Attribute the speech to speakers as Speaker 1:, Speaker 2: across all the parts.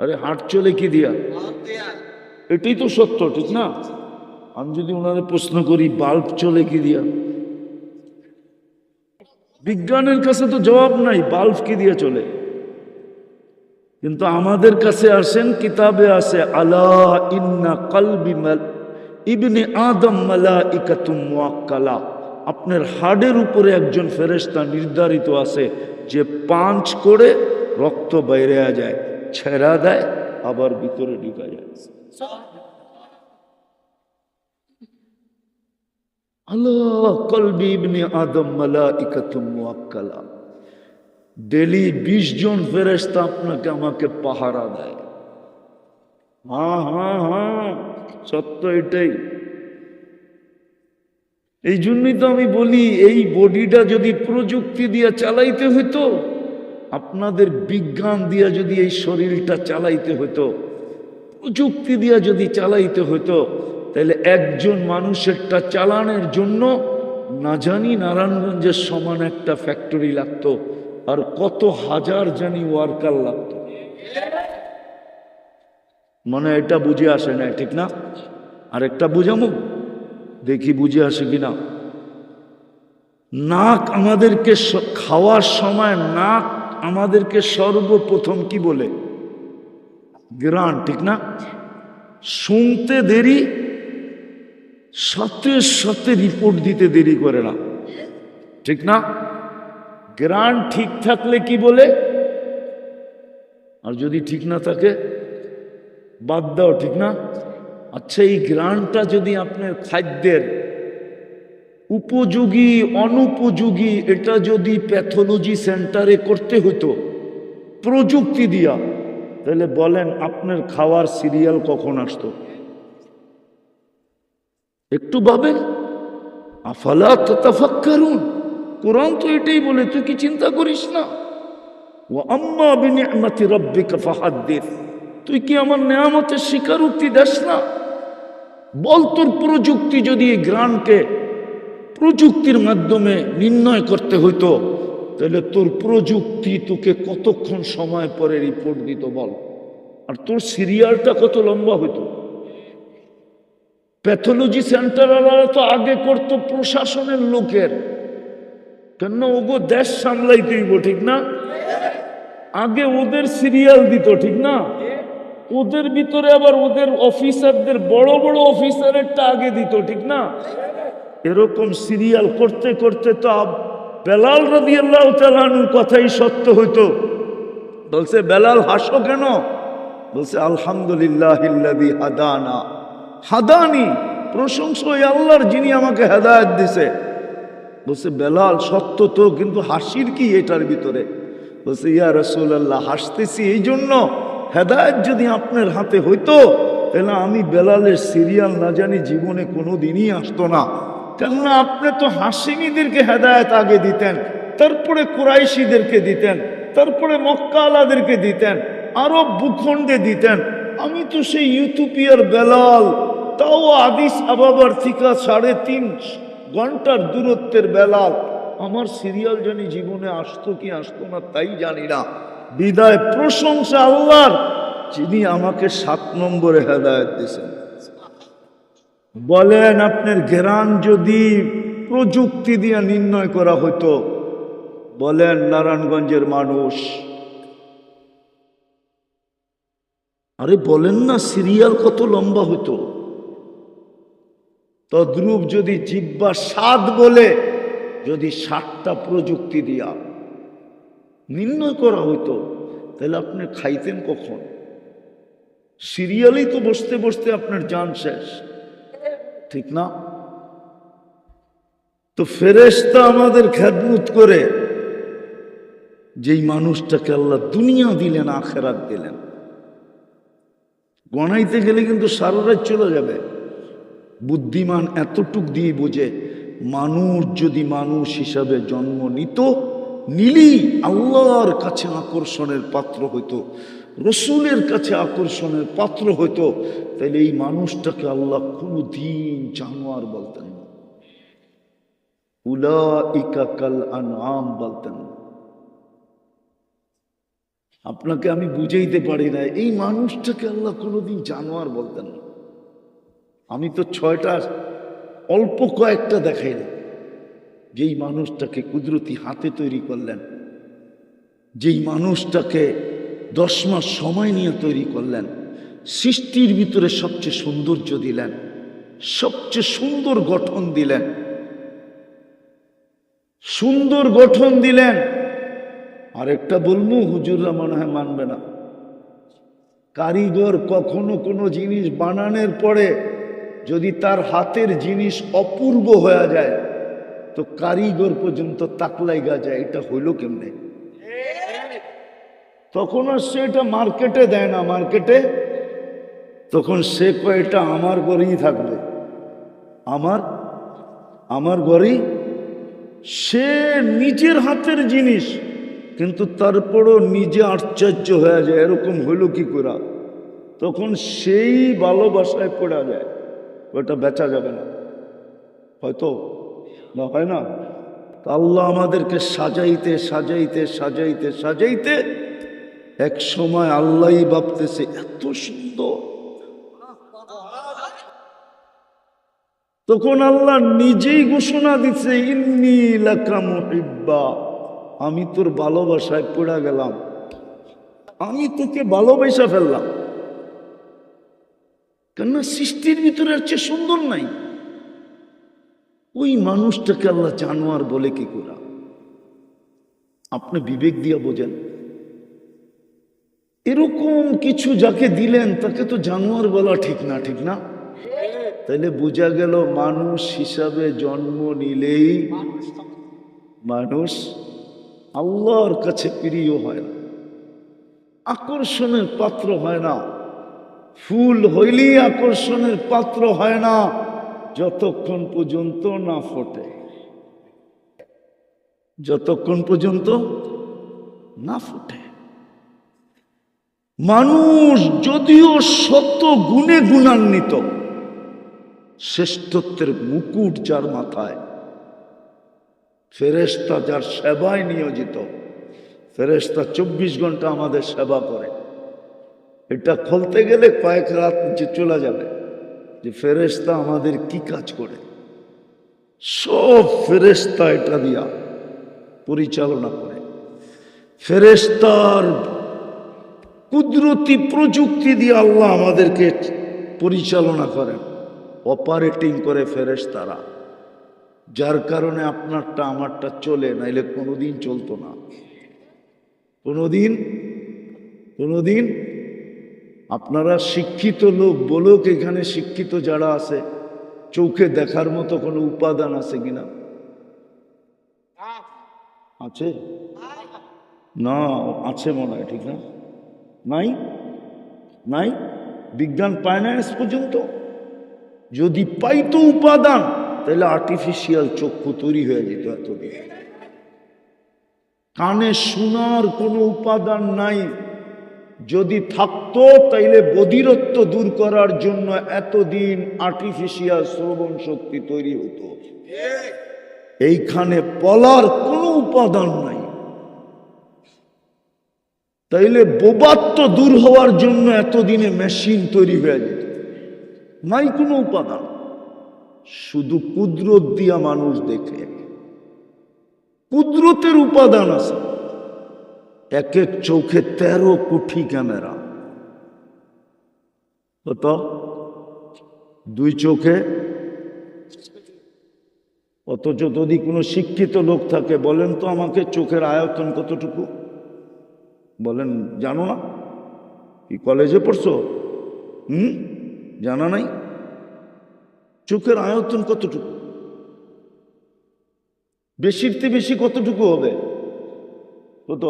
Speaker 1: আরে হাট চলে কি দিয়া? এটাই তো সত্য ঠিক না? আমি যদি ওনাদের প্রশ্ন করি বাল্ব চলে কি দিয়া? বিজ্ঞানের কাছে তো জবাব নাই বাল্ব কি দিয়ে চলে? কিন্তু আমাদের কাছে আসেন কিতাবে আছে আলা ইন্না কলবি ইবনে আদম মালা ইকাতুম মুয়াক্কালা আপনার হাড়ের উপরে একজন ফেরেশতা নির্ধারিত আছে যে পাঞ্চ করে রক্ত বাইরে যায়। ছেড়া দেয়, আবার ভিতরে ঢুকা যায়। ডেলি বিশ জন ফেরেস্তা আপনাকে আমাকে পাহারা দেয়। সত্য এটাই। এই জন্যই তো আমি বলি, এই বডিটা যদি প্রযুক্তি দিয়ে চালাইতে হইতো আপনাদের বিজ্ঞান দিয়া যদি এই শরীরটা চালাইতে হতো প্রযুক্তি দিয়া যদি চালাইতে হতো তাহলে একজন মানুষেরটা চালানোর জন্য না জানি নারায়ণগঞ্জের সমান একটা ফ্যাক্টরি লাগতো আর কত হাজার জানি ওয়ার্কার লাগতো। মানে এটা বুঝে আসে না ঠিক না? আর একটা বুঝামো? দেখি বুঝে আসে কিনা। নাক আমাদেরকে খাওয়ার সময় নাক আমাদেরকে সর্বপ্রথম কি বলে? গ্রান ঠিক না? শুনতে দেরি, সাথে সাথে রিপোর্ট দিতে দেরি করে না। ঠিক না? গ্রান ঠিক থাকলে কি বলে? আর যদি ঠিক না থাকে, বাদ দাও, ঠিক না? আচ্ছা এই গ্রানটা যদি আপনার খাদ্যের উপযোগী, অনুপযোগী, এটা যদি প্যাথোলজি সেন্টারে করতে হতো প্রযুক্তি দিয়া, তাহলে বলেন আপনার খাওয়ার সিরিয়াল কখন আসতো? একটু ভাবেন। আফালা তাফাক্কারুন কোরআন তো এটাই বলে, তুই কি চিন্তা করিস না? ও আম্মা বিনিয়ামতি রব্বিকা ফাহাদ্দিস। তুই কি আমার নেয়ামতের স্বীকারোক্তি দেস না? বল তোর প্রযুক্তি যদি এই গ্রানকে প্রযুক্তির মাধ্যমে নির্ণয় করতে হইতো তাহলে তোর প্রযুক্তি তোকে কতক্ষণ সময় পরে রিপোর্ট দিত বল? আর তোর সিরিয়ালটা কত লম্বা হইতো? প্যাথোলজি সেন্টার তো আগে করতো প্রশাসনের লোকের। কেন ওগো দেশ সামলাই তুইব ঠিক না? আগে ওদের সিরিয়াল দিত, ঠিক না? ওদের ভিতরে আবার ওদের অফিসারদের বড় বড় অফিসারেরটা আগে দিত, ঠিক না? এরকম সিরিয়াল করতে করতে তো বেলাল রবি আল্লাহ কথাই সত্য হইতো। বলছে, বেলাল, হাসো কেন? বলছে, আলহামদুলিল্লাহ হাদানা। হাদানি, প্রশংসা আল্লাহর যিনি আমাকে হেদায়ত দিছে। বলছে, বেলাল, সত্য তো, কিন্তু হাসির কি এটার ভিতরে? বলছে, ইয়া রসুল্লাহ হাসতেছি এই জন্য। হেদায়ত যদি আপনার হাতে হইতো, তাহলে আমি বেলালের সিরিয়াল না জানি জীবনে কোনো দিনই আসতো না। কেননা আপনি তো হাসিনীদেরকে হেদায়ত আগে দিতেন, তারপরে কুরাইশিদেরকে দিতেন, তারপরে মক্কা আলাদেরকে দিতেন, আরব ভূখণ্ডে দিতেন। আমি তো সেই ইউথুপিয়ার বেলাল, তাও আদিস আবাবার থিকা সাড়ে তিন ঘণ্টার দূরত্বের বেলাল। আমার সিরিয়াল জানি জীবনে আসতো কি আসতো না, তাই জানি না। বিদায় প্রশংসা আল্লাহর, যিনি আমাকে সাত নম্বরে হেদায়ত দিয়েছেন। বলেন, আপনার ঘেরান যদি প্রযুক্তি দিয়ে নির্ণয় করা হতো বলেন, নারায়ণগঞ্জের মানুষ। আরে বলেন না, সিরিয়াল কত লম্বা হতো তদ্রূপ যদি জিব্বা স্বাদ বলে, যদি সাতটা প্রযুক্তি দিয়া নির্ণয় করা হতো তাহলে আপনি খাইতেন কখন? সিরিয়ালেই তো বসতে বসতে আপনার জান শেষ। ঠিক না? তো ফেরেশতা আমাদের খেদমত করে, যেই মানুষটাকে আল্লাহ দুনিয়া দিলেন, আখেরাত দিলেন। গণাইতে গেলে কিন্তু সারা রাত চলে যাবে। বুদ্ধিমান এতটুক দিয়ে বোঝে, মানুষ যদি মানুষ হিসাবে জন্ম নিত নিলি আল্লাহর কাছে আকর্ষণের পাত্র হইতো। রসুলের কাছে আকর্ষণের পাত্র হইতো তাহলে এই মানুষটাকে আল্লাহ কোনো দিন জানোয়ার বলতেন না উলা আনআম বলতেন। আপনাকে আমি বুঝাইতে পারি না, এই মানুষটাকে আল্লাহ কোনোদিন জানোয়ার বলতেন না আমি তো ছয়টা, অল্প কয়েকটা দেখাই না, যেই মানুষটাকে কুদরতি হাতে তৈরি করলেন, যেই মানুষটাকে দশ মাস সময় নিয়ে তৈরি করলেন। সৃষ্টির ভিতরে সবচেয়ে সৌন্দর্য দিলেন। সবচেয়ে সুন্দর গঠন দিলেন। সুন্দর গঠন দিলেন। আরেকটা বলব, হুজুররা মনে হয় মানবে না। কারিগর কখনো কোনো জিনিস বানানোর পরে যদি তার হাতের জিনিস অপূর্ব হয়ে যায়, তো কারিগর পর্যন্ত তাকলাইগা যায়, এটা হইল কেমনে? তখন সে এটা মার্কেটে দেয় না, মার্কেটে তখন সে কয়, এটা আমার ঘরেই থাকবে। আমার আমার ঘরেই সে নিজের হাতের জিনিস, কিন্তু তারপরও নিজে আশ্চর্য হয়ে যায়, এরকম হইল কি করা তখন সেই ভালোবাসায় পড়া যায়, ওটা বেচা যাবে না। হয়তো? না, হয় না? আল্লাহ আমাদেরকে সাজাইতে সাজাইতে সাজাইতে সাজাইতে এক সময় আল্লাহই ভাবতেছে, এত সুন্দর। তখন আল্লাহ নিজেই ঘোষণা দিচ্ছে ইন্নি মুহিব্বা। আমি তোর ভালোবাসায় পড়া গেলাম। আমি তোকে ভালোবাসা ফেললাম। কেননা সৃষ্টির ভিতরে চেয়ে সুন্দর নাই। ওই মানুষটাকে আল্লাহ জানোয়ার বলে কি করা? আপনি বিবেক দিয়া বোঝেন। এরকম কিছু যাকে দিলেন, তাকে তো জানোয়ার বলা ঠিক না ঠিক না? তাহলে বোঝা গেল মানুষ হিসাবে জন্ম নিলেই মানুষ আল্লাহর কাছে প্রিয় হয় না, আকর্ষণের পাত্র হয় না, ফুল হইলেই আকর্ষণের পাত্র হয় না, যতক্ষণ পর্যন্ত না ফোটে। যতক্ষণ পর্যন্ত না ফোটে। মানুষ যদিও সত্য গুণে গুণান্বিত, শ্রেষ্ঠত্বের মুকুট যার মাথায় ফেরেস্তা যার সেবায় নিয়োজিত ফেরেস্তা চব্বিশ ঘণ্টা আমাদের সেবা করে। এটা খুলতে গেলে কয়েক রাত নিচে চলে যাবে যে ফেরেস্তা আমাদের কি কাজ করে। সব ফেরেস্তা এটা দিয়া পরিচালনা করে। ফেরেস্তার কুদরতি প্রযুক্তি দিয়ে আল্লাহ আমাদেরকে পরিচালনা করেন অপারেটিং করে ফেরেস তারা যার কারণে আপনারটা আমারটা চলে নাইলে কোনোদিন চলতো না। কোনোদিন কোনোদিন আপনারা শিক্ষিত লোক বলুক এখানে শিক্ষিত যারা আছে চোখে দেখার মতো কোনো উপাদান আছে কিনা? আছে? না আছে মনে হয় ঠিক না? নাই? নাই? বিজ্ঞান পায় না আজ পর্যন্ত? যদি পাইতো উপাদান তাহলে আর্টিফিশিয়াল চক্ষু তৈরি হয়ে যেত এতদিন। কানে শোনার কোনো উপাদান নাই। যদি থাকতো তাইলে বধিরত্ব দূর করার জন্য এতদিন আর্টিফিশিয়াল শ্রবণ শক্তি তৈরি হতো। এইখানে পলার কোনো উপাদান নাই। তাইলে বোবাত্ম দূর হওয়ার জন্য এতদিনে মেশিন তৈরি হয়ে যেত। নাই কোনো উপাদান। শুধু কুদরত দিয়া মানুষ দেখে। কুদরতের উপাদান আছে। এক এক চোখে তেরো কোটি ক্যামেরা। কত? দুই চোখে। অথচ যদি কোনো শিক্ষিত লোক থাকে, বলেন তো আমাকে চোখের আয়তন কতটুকু? বলেন, জানো না? কি কলেজে পড়ছো? হুম, জানা নাই? চোখের আয়তন কতটুকু? বেশিরতে বেশি কতটুকু হবে? কত?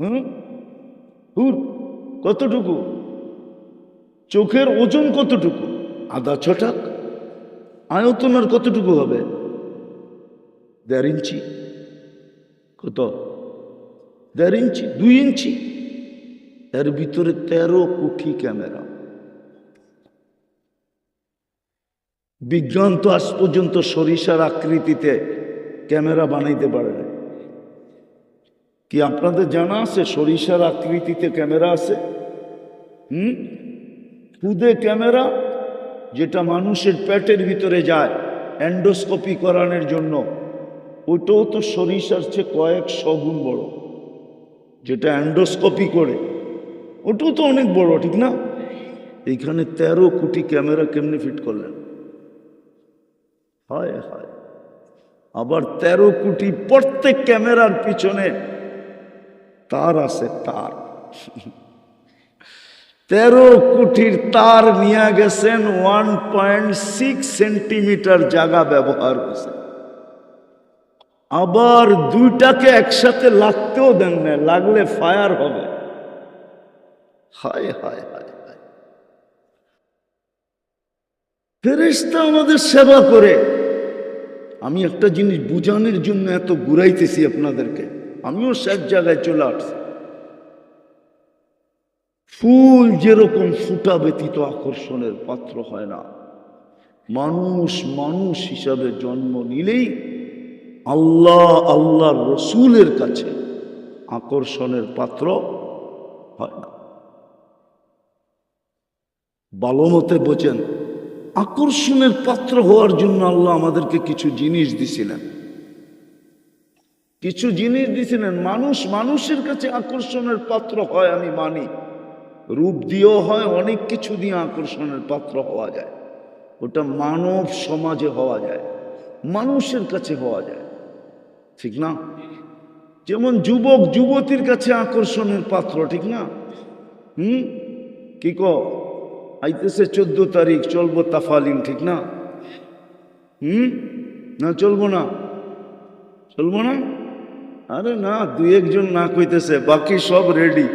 Speaker 1: হুম, হুর, কতটুকু? চোখের ওজন কতটুকু? আধা ছটাক? আয়তন আর কতটুকু হবে? দেড় ইঞ্চি। কত? দেড় ইঞ্চি, দুই ইঞ্চি। এর ভিতরে তেরো কোটি ক্যামেরা। বিজ্ঞান তো আজ পর্যন্ত সরিষার আকৃতিতে ক্যামেরা বানাইতে পারে না কি আপনাদের জানা আছে সরিষার আকৃতিতে ক্যামেরা আছে? হুম? খুদে ক্যামেরা যেটা মানুষের পেটের ভিতরে যায় অ্যান্ডোস্কোপি করানোর জন্য ওটাও তো সরিষার চেয়ে কয়েক গুণ বড়। যেটা অ্যান্ডোস্কোপি করে, ওটাও তো অনেক বড়, ঠিক না? এইখানে তেরো কোটি ক্যামেরা কেমনি ফিট করলেন? হয় হয়। আবার তেরো কোটি প্রত্যেক ক্যামেরার পিছনে তার আছে তার। তেরো কোটির তার নিয়ে গেছেন ওয়ান পয়েন্ট সিক্স সেন্টিমিটার জায়গা ব্যবহার করছেন। আবার দুইটাকে একসাথে লাগতেও দেন না লাগলে ফায়ার হবে। হায় হায় হায় হায়। ফেরেশতা আমাদের সেবা করে। আমি একটা জিনিস বুঝানোর জন্য এত ঘুরাইতেছি আপনাদেরকে। আমিও শেষ জায়গায় চলে আসছি। ফুল যেরকম ফুটা ব্যতীত আকর্ষণের পাত্র হয় না। মানুষ মানুষ হিসাবে জন্ম নিলেই আল্লাহ আল্লাহ রসুলের কাছে আকর্ষণের পাত্র হয় না। ভালো মতে বোঝেন, আকর্ষণের পাত্র হওয়ার জন্য আল্লাহ আমাদেরকে কিছু জিনিস দিছিলেন। কিছু জিনিস দিছিলেন, মানুষ মানুষের কাছে আকর্ষণের পাত্র হয়, আমি মানি। রূপ দিয়েও হয়, অনেক কিছু দিয়ে আকর্ষণের পাত্র হওয়া যায়। ওটা মানব সমাজে হওয়া যায়, মানুষের কাছে হওয়া যায়। ঠিক না? যেমন যুবক যুবতীর কাছে আকর্ষণের পাত্র, ঠিক না? হুম? কি ক আইতেছে চোদ্দ তারিখ, চলবো তাফালিন ঠিক না? হুম? না, চলবো না। চলবো না? আরে না, দুই একজন না কইতেছে, বাকি সব রেডি।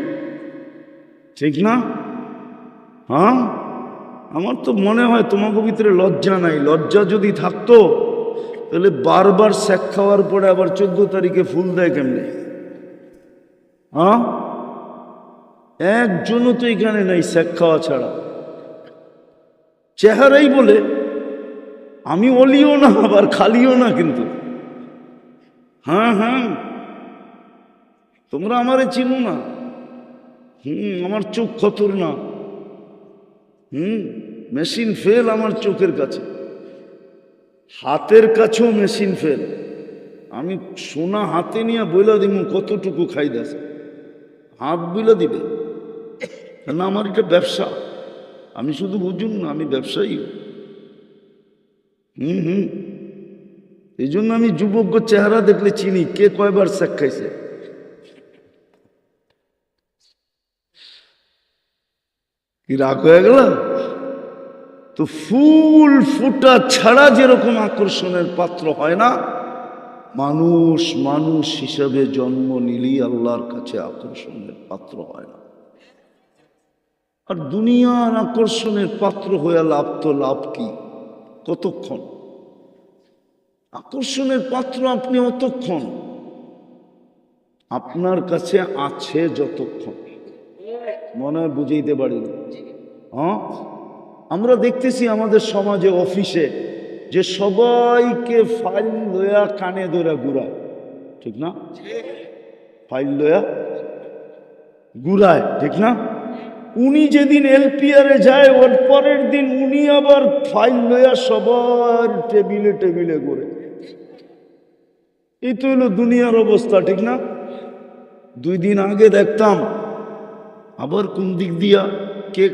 Speaker 1: ঠিক না? হ্যাঁ? আমার তো মনে হয় তোমাকে ভিতরে লজ্জা নাই। লজ্জা যদি থাকতো তাহলে বারবার শেখ খাওয়ার পরে আবার চোদ্দ তারিখে ফুল দেয় কেমনে? হ্যাঁ? একজনও তো এখানে নাই শেখ খাওয়া ছাড়া। চেহারাই বলে, আমি অলিও না, আবার খালিও না কিন্তু। হ্যাঁ হ্যাঁ। তোমরা আমারে চিনো না। হুম, আমার চোখ খতর না। হুম, মেশিন ফেল আমার চোখের কাছে। হাতের কাছেও মেশিন ফেল। আমি সোনা হাতে নিয়ে বইলা দিব কতটুকু খাই দাস হাত বইলা দিবে? না, আমার এটা ব্যবসা। আমি শুধু বুঝুন না, আমি ব্যবসায়ী। হুম হুম। এই জন্য আমি যুবক চেহারা দেখলে চিনি, কে কয়বার শেখ খাইছে। কি রাগ হয়ে গেল? তো ফুল ফুটা ছাড়া যেরকম আকর্ষণের পাত্র হয় না মানুষ মানুষ হিসাবে জন্ম নিলেই আল্লাহর কাছে আকর্ষণের পাত্র হয় না। আর দুনিয়ার আকর্ষণের পাত্র হয়ে লাভ তো লাভ কি? কতক্ষণ? আকর্ষণের পাত্র আপনি অতক্ষণ? আপনার কাছে আছে যতক্ষণ? মনে হয় বুঝাইতে পারি হ্যাঁ? আমরা দেখতেছি আমাদের সমাজে অফিসে যে সবাইকে ফাইল লয়া কানে ধরে ঘুরায়। ঠিক না? ফাইল লয়া ঘুরায়, ঠিক না? উনি যেদিন এলপিআরে যায়, ওর পরের দিন উনি আবার ফাইল লয়া সবার টেবিলে টেবিলে ঘুরে। এই তো হলো দুনিয়ার অবস্থা, ঠিক না? দুই দিন আগে দেখতাম, আবার কোন দিক দিয়া কে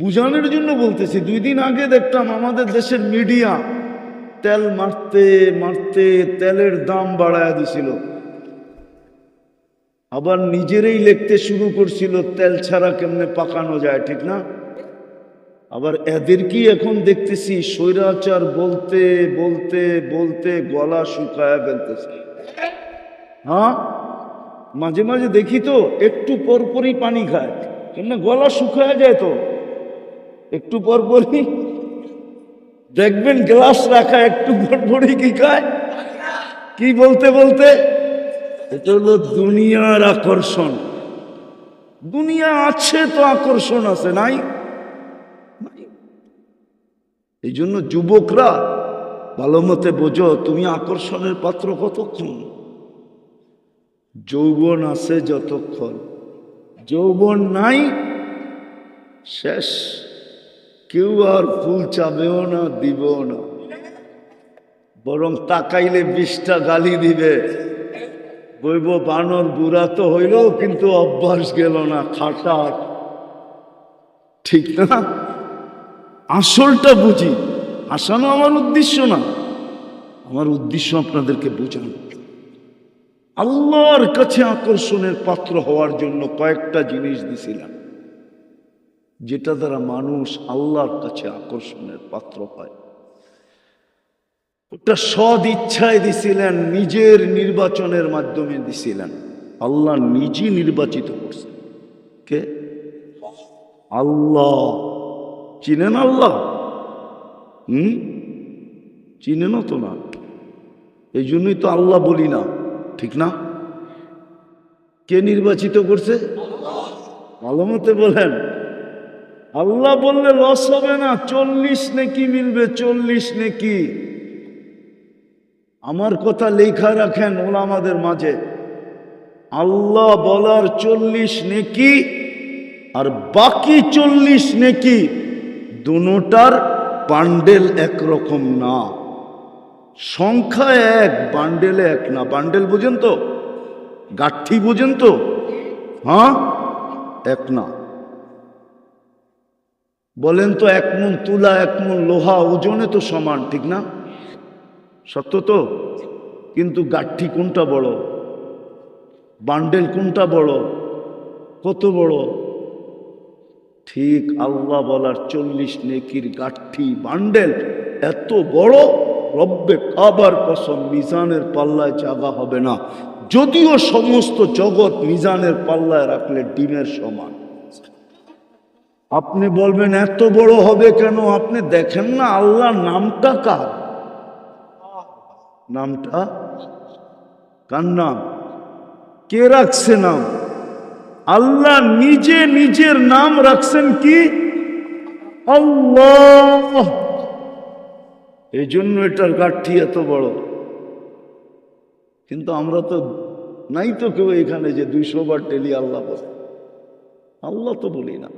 Speaker 1: বুঝানোর জন্য বলতেছি, দুই দিন আগে দেখতাম আমাদের দেশের মিডিয়া তেল মারতে মারতে তেলের দাম বাড়ায় দিছিল। আবার নিজেরই লিখতে শুরু করছিল, তেল ছাড়া কেমনে পাকানো যায়, ঠিক না? আবার এদেরকেই এখন দেখতেছি, স্বৈরাচার বলতে বলতে বলতে গলা শুকায় ফেলতেছে। হ্যাঁ? মাঝে মাঝে দেখি তো, একটু পরপরই পানি খায় কেন গলা শুকায় যায় তো? একটু পর পরই দেখবেন গ্লাস রাখা একটু পরপরই কি খায়? কি বলতে বলতে? এটা হলো দুনিয়ার আকর্ষণ। দুনিয়া আছে তো আকর্ষণ আছে নাই। এই জন্য যুবকরা ভালো মতে বোঝো, তুমি আকর্ষণের পাত্র কতক্ষণ? যৌবন আছে যতক্ষণ। যৌবন নাই, শেষ। কেউ আর ফুল চাবেও না, দিবেও না। বরং তাকাইলে বিষটা গালি দিবে। বইব বানর, বুড়া তো হইল কিন্তু অভ্যাস গেল না, খাটা। ঠিক না? আসলটা বুঝি। আসানো আমার উদ্দেশ্য না। আমার উদ্দেশ্য আপনাদেরকে বোঝানো। আল্লাহর কাছে আকর্ষণের পাত্র হওয়ার জন্য কয়েকটা জিনিস দিছিলাম। যেটা দ্বারা মানুষ আল্লাহর কাছে আকর্ষণের পাত্র হয় ওটা সদ ইচ্ছায় দিছিলেন নিজের নির্বাচনের মাধ্যমে দিছিলেন আল্লাহ নিজে নির্বাচিত করছে কে আল্লাহ চিনেন আল্লাহ হুম চিনেন তো না এই জন্যই তো আল্লাহ বলি না ঠিক না কে নির্বাচিত করছে ভালো মতে বলেন আল্লাহ বললে লস হবে না, চল্লিশ নেকি মিলবে, চল্লিশ নেকি। আমার কথা লেখা রাখেন ওলামাদের মাঝে। আল্লাহ বলার চল্লিশ নেকি আর বাকি চল্লিশ নেকি দুটার বান্ডেল একরকম না। সংখ্যা এক, বান্ডেলে এক না। বান্ডেল বুঝেন তো? গাঠি বুঝেন তো? হ্যাঁ? এক না। বলেন তো এক মন তুলা, এক মন লোহা, ওজনে তো সমান, ঠিক না? সত্য তো? কিন্তু গাঠি কোনটা বড়? বান্ডেল কোনটা বড়? কত বড়? ঠিক আল্লাহ বলার চল্লিশ নেকির গাঠি, বান্ডেল এত বড়, রব্বে কাবার কসম মিজানের পাল্লায় জাগা হবে না। যদিও সমস্ত জগৎ মিজানের পাল্লায় রাখলে ডিমের সমান। আপনি বলবেন, এত বড় হবে কেন? আপনি দেখেন না আল্লাহ নামটা কার? নামটা? কার নাম? কে রাখছে নাম? আল্লাহ নিজে নিজের নাম রাখছেন কি? আল্লাহ! এই জন্য এটার গাঠি এত বড়। কিন্তু আমরা তো, নাই তো কেউ এখানে যে দুইশো বার টেলি আল্লাহ বলে। আল্লাহ তো বলি না।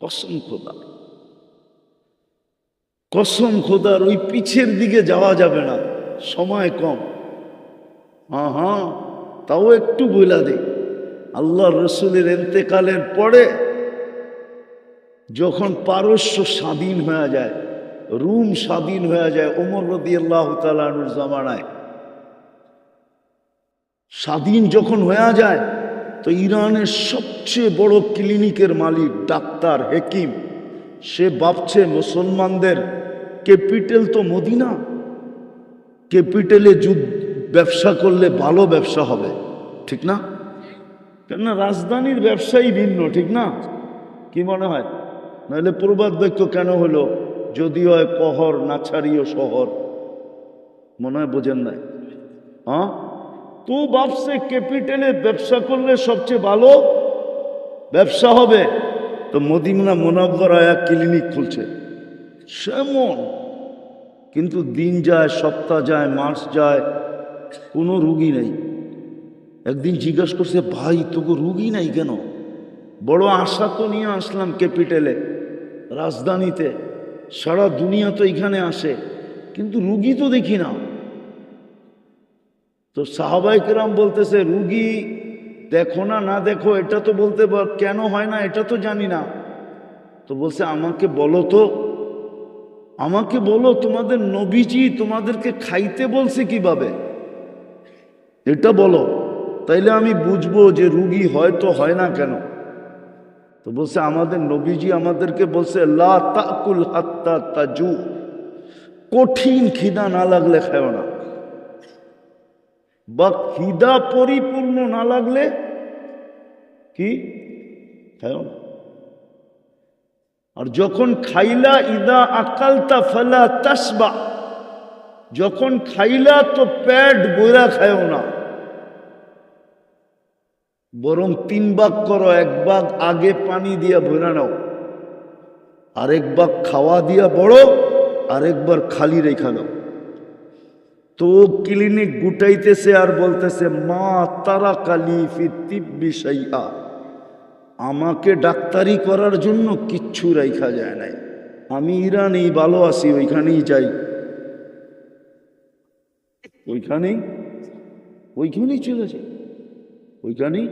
Speaker 1: কসম খোদা। কসম খোদার ওই পিছের দিকে যাওয়া যাবে না, সময় কম। হ্যাঁ হ্যাঁ তাও একটু বইলা দে। আল্লাহ রসুলের এতেকালের পরে যখন পারস্য স্বাধীন হয়ে যায়, রুম স্বাধীন হয়ে যায় ওমর রদি আল্লাহ তালুর জামানায়, স্বাধীন যখন হয়ে যায় তো ইরানের সবচেয়ে বড় ক্লিনিকের মালিক ডাক্তার হেকিম। সে ভাবছে মুসলমানদের ক্যাপিটাল তো মদিনা। ক্যাপিটালে যুদ্ধ, ব্যবসা করলে ভালো ব্যবসা হবে, ঠিক না? কেননা রাজধানীর ব্যবসাই ভিন্ন, ঠিক না? কি মনে হয়? নাহলে প্রবাদ বাক্য কেন হলো? যদি হয় কহর নাছাড়িও শহর। মনে হয় বোঝেন নাই। হ্যাঁ? তো ভাবছে ক্যাপিটালে ব্যবসা করলে সবচেয়ে ভালো ব্যবসা হবে। তো মদিনা মোনাব্বর আয়া ক্লিনিক খুলছে। সেমন। কিন্তু দিন যায়, সপ্তাহ যায়, মাস যায়, কোনো রুগী নেই। একদিন জিজ্ঞাসা করছে, ভাই, তোকে রুগী নাই কেন? বড় আশা তো নিয়ে আসলাম ক্যাপিটালে, রাজধানীতে। সারা দুনিয়া তো এখানে আসে। কিন্তু রুগী তো দেখি না। তো সাহাবাইকেরাম বলতেছে, রুগী, দেখো না না দেখো, এটা তো বলতে কেন হয় না, এটা তো জানি না। তো বলছে, আমাকে বলো তো, আমাকে বলো, তোমাদের নবীজি তোমাদেরকে খাইতে বলছে কীভাবে? এটা বলো, তাইলে আমি বুঝব যে রুগী হয়তো হয় না কেন। তো বলছে, আমাদের নবীজি আমাদেরকে বলছে, লা তাকুল হাত্তা তাজু, কঠিন খিদা না লাগলে খায় না। বা খিদা পরিপূর্ণ না লাগলে কি? না। আর যখন খাইলা, ইদা আকালতা ফলা তাসবা, যখন খাইলা তো পেট বইরা খায়ও না। বরং তিন ভাগ করো, এক ভাগ আগে পানি দিয়া ভরা নাও। আরেক ভাগ খাওয়া দিয়া বড় আরেকবার খালি রেখা দাও। তো ক্লিনিক গুটাইতেছে আর বলতেছে, মা তারা কালিফি বিষয়া আমাকে ডাক্তারি করার জন্য কিচ্ছু রাইখা যায় নাই। আমি ইরানেই ভালো আছি, ওইখানেই যাই। ওইখানেই? ওইখানেই চলে যাই। ওইখানেই?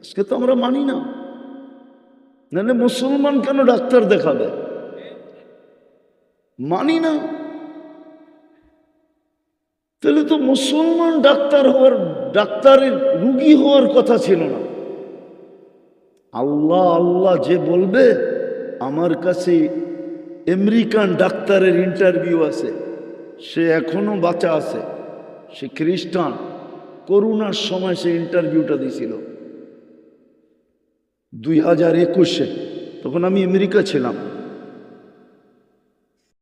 Speaker 1: আজকে তো আমরা মানি না। নাহলে মুসলমান কেন ডাক্তার দেখাবে? মানি না। তাহলে তো মুসলমান ডাক্তার হওয়ার, ডাক্তারের রুগী হওয়ার কথা ছিল না। আল্লাহ আল্লাহ যে বলবে, আমার কাছে আমেরিকান ডাক্তারের ইন্টারভিউ আছে। সে এখনও বাঁচা আছে। সে খ্রিস্টান। করোনার সময় সে ইন্টারভিউটা দিছিল। দুই হাজার একুশে, তখন আমি আমেরিকা ছিলাম।